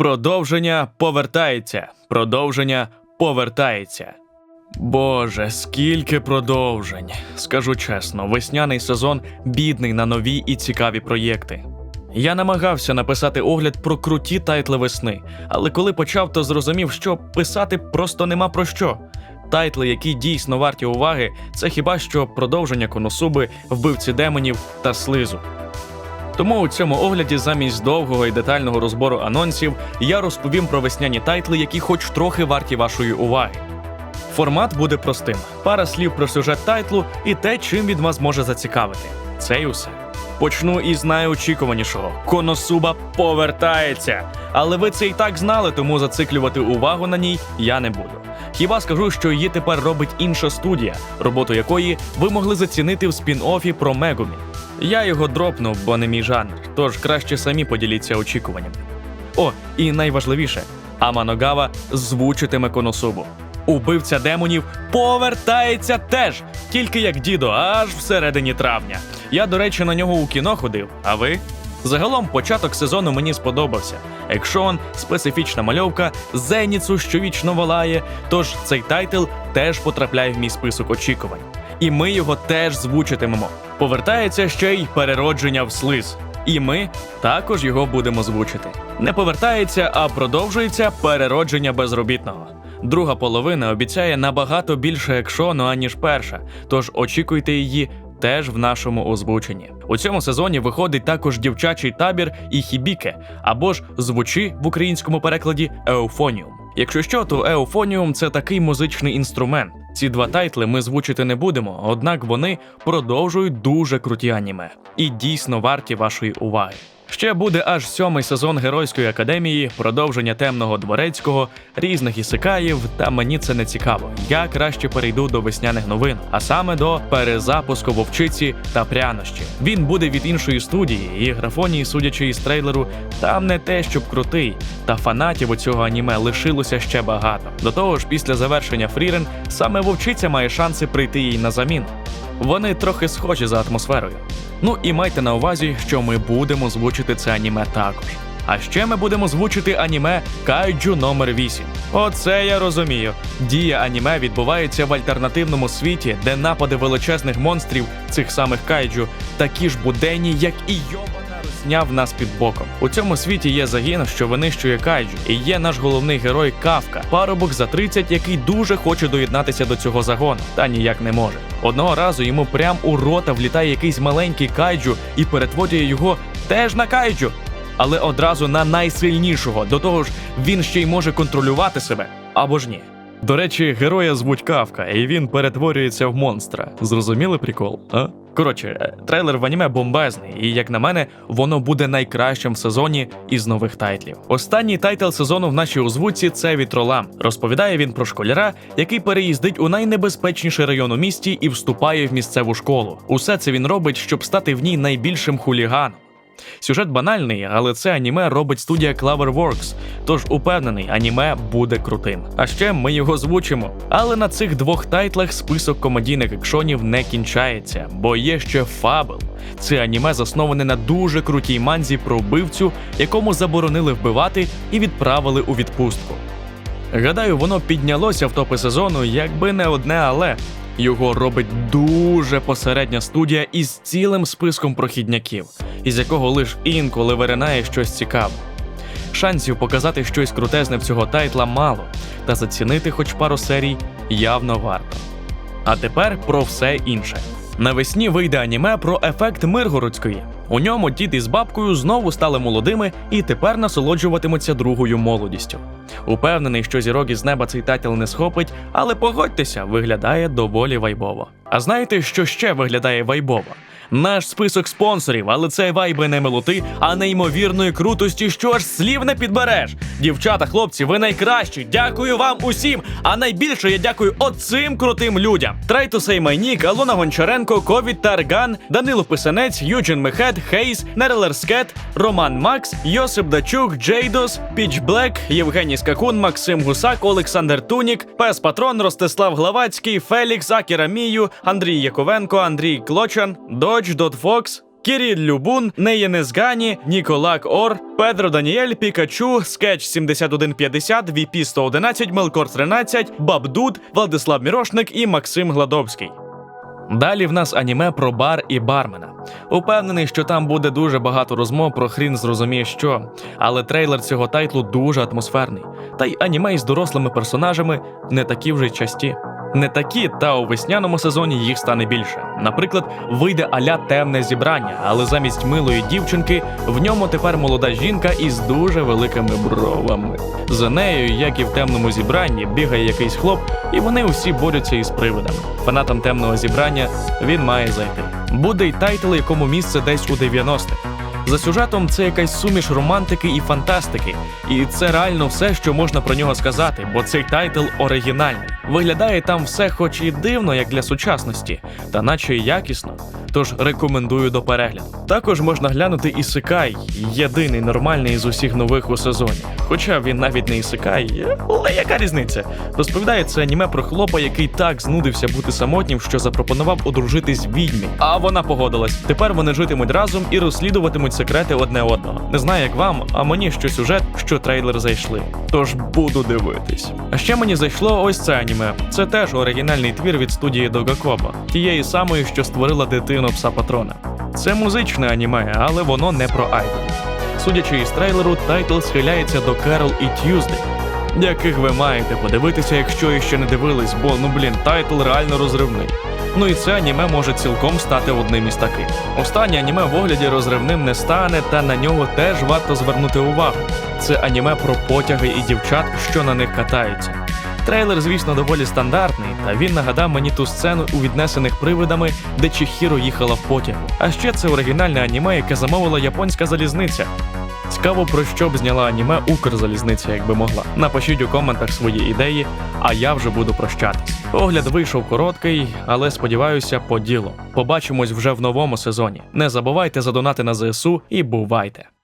Продовження повертається. Продовження повертається. Боже, скільки продовжень. Скажу чесно, весняний сезон бідний на нові і цікаві проєкти. Я намагався написати огляд про круті тайтли весни, але коли почав, то зрозумів, що писати просто нема про що. Тайтли, які дійсно варті уваги, це хіба що продовження коносуби, вбивці демонів та слизу. Тому у цьому огляді замість довгого і детального розбору анонсів я розповім про весняні тайтли, які хоч трохи варті вашої уваги. Формат буде простим: пара слів про сюжет тайтлу і те, чим він вас може зацікавити. Це й усе. Почну із найочікуванішого: Коносуба повертається. Але ви це і так знали, тому зациклювати увагу на ній я не буду. Хіба скажу, що її тепер робить інша студія, роботу якої ви могли зацінити в спін-офі про Мегумі. Я його дропнув, бо не мій жанр, тож краще самі поділіться очікуваннями. О, і найважливіше, Аманогава звучитиме Коносубу. Убивця демонів повертається теж, тільки як дідо, аж всередині травня. Я, до речі, на нього у кіно ходив, а ви? Загалом початок сезону мені сподобався. Екшон, специфічна мальовка, Зеніцу, що вічно волає. Тож цей тайтл теж потрапляє в мій список очікувань. І ми його теж звучитимемо. Повертається ще й переродження в слиз. І ми також його будемо звучити. Не повертається, а продовжується переродження безробітного. Друга половина обіцяє набагато більше екшону, аніж перша, тож очікуйте її теж в нашому озвученні. У цьому сезоні виходить також дівчачий табір і хібіке, або ж звучи в українському перекладі еуфоніум. Якщо що, то еуфоніум це такий музичний інструмент. Ці два тайтли ми звучити не будемо, однак вони продовжують дуже круті аніме і дійсно варті вашої уваги. Ще буде аж сьомий сезон Геройської академії, продовження темного дворецького, різних ісикаїв, та мені це не цікаво. Я краще перейду до весняних новин, а саме до перезапуску вовчиці та прянощі. Він буде від іншої студії, і графонії, судячи із трейлеру, там не те, щоб крутий, та фанатів у цього аніме лишилося ще багато. До того ж, після завершення Фрірен саме вовчиця має шанси прийти їй на заміну. Вони трохи схожі за атмосферою. Ну і майте на увазі, що ми будемо звучити це аніме також. А ще ми будемо звучити аніме Кайджу номер 8 Оце я розумію. Дія аніме відбувається в альтернативному світі, де напади величезних монстрів цих самих кайджу такі ж буденні, як і йобана русня в нас під боком. У цьому світі є загін, що винищує кайджу, і є наш головний герой Кавка, парубок за 30, який дуже хоче доєднатися до цього загону, та ніяк не може. Одного разу йому прям у рота влітає якийсь маленький кайджу і перетворює його теж на кайджу але одразу на найсильнішого. До того ж, він ще й може контролювати себе або ж ні. До речі, героя звуть Кавка, і він перетворюється в монстра. Зрозуміли прикол? А? Коротше, е, трейлер в аніме бомбезний, і як на мене, воно буде найкращим в сезоні із нових тайтлів. Останній тайтл сезону в нашій озвучці це Вітролам. Розповідає він про школяра, який переїздить у найнебезпечніший район у місті і вступає в місцеву школу. Усе це він робить, щоб стати в ній найбільшим хуліганом. Сюжет банальний, але це аніме робить студія Cloverworks, тож упевнений, аніме буде крутим. А ще ми його звучимо. Але на цих двох тайтлах список комедійних екшонів не кінчається, бо є ще Фабл. Це аніме засноване на дуже крутій манзі про вбивцю, якому заборонили вбивати і відправили у відпустку. Гадаю, воно піднялося в топи сезону, якби не одне, але його робить дуже посередня студія із цілим списком прохідняків, із якого лиш інколи виринає щось цікаве. Шансів показати щось крутезне в цього тайтла мало, та зацінити хоч пару серій явно варто. А тепер про все інше. Навесні вийде аніме про ефект Миргородської. У ньому дід із бабкою знову стали молодими і тепер насолоджуватимуться другою молодістю. Упевнений, що зірок із неба цей татіл не схопить, але погодьтеся, виглядає доволі вайбово. А знаєте, що ще виглядає вайбово? Наш список спонсорів, але це вайби не милоти, а неймовірної крутості, що аж слів не підбереш. Дівчата, хлопці, ви найкращі. Дякую вам усім. А найбільше я дякую оцим крутим людям: Трайтусей Майнік, Алона Гончаренко, Ковід Тарган, Данило Писанець, Юджин Мехет, Хейс, Нерлер Скет, Роман Макс, Йосип Дачук, Джейдос, Піч Блек, Євгеній Скакун, Максим Гусак, Олександр Тунік, Пес Патрон, Ростислав Главацький, Фелікс, Акіра Мію, Андрій Яковенко, Андрій Клочан, Додж, Дот Фокс, Кіріль Любун, Неєнес Гані, Ніколак Ор, Педро Даніель, Пікачу, Скетч 7150, VP 111, Мелкор 13, Бабдуд, Владислав Мірошник і Максим Гладовський. Далі в нас аніме про бар і бармена. Упевнений, що там буде дуже багато розмов про хрін зрозуміє що, але трейлер цього тайтлу дуже атмосферний. Та й аніме із дорослими персонажами не такі вже часті. Не такі, та у весняному сезоні їх стане більше. Наприклад, вийде аля темне зібрання, але замість милої дівчинки в ньому тепер молода жінка із дуже великими бровами. За нею, як і в темному зібранні, бігає якийсь хлоп, і вони усі борються із привидами. Фанатам темного зібрання він має зайти. Буде й тайтл, якому місце десь у 90-х. За сюжетом це якась суміш романтики і фантастики, і це реально все, що можна про нього сказати, бо цей тайтл оригінальний. Виглядає там все, хоч і дивно, як для сучасності, та наче якісно. Тож рекомендую до перегляду. Також можна глянути Ісикай, єдиний нормальний із усіх нових у сезоні. Хоча він навіть не Ісикай, але яка різниця? Розповідає це аніме про хлопа, який так знудився бути самотнім, що запропонував одружитись відьмі. А вона погодилась. Тепер вони житимуть разом і розслідуватимуть секрети одне одного. Не знаю, як вам, а мені що сюжет, що трейлер зайшли. Тож буду дивитись. А ще мені зайшло ось це аніме. Це теж оригінальний твір від студії Догакоба, тієї самої, що створила дитину пса патрона. Це музичне аніме, але воно не про айдол. Судячи із трейлеру, тайтл схиляється до Керол і Т'юздей, яких ви маєте подивитися, якщо іще не дивились, бо ну блін, тайтл реально розривний. Ну і це аніме може цілком стати одним із таких. Останнє аніме в огляді розривним не стане, та на нього теж варто звернути увагу. Це аніме про потяги і дівчат, що на них катаються. Трейлер, звісно, доволі стандартний, та він нагадав мені ту сцену у віднесених привидами, де Чіхіро їхала в потягу. А ще це оригінальне аніме, яке замовила японська залізниця. Цікаво, про що б зняла аніме Укрзалізниця, якби могла. Напишіть у коментах свої ідеї, а я вже буду прощатись. Огляд вийшов короткий, але сподіваюся, по ділу. Побачимось вже в новому сезоні. Не забувайте задонати на ЗСУ і бувайте!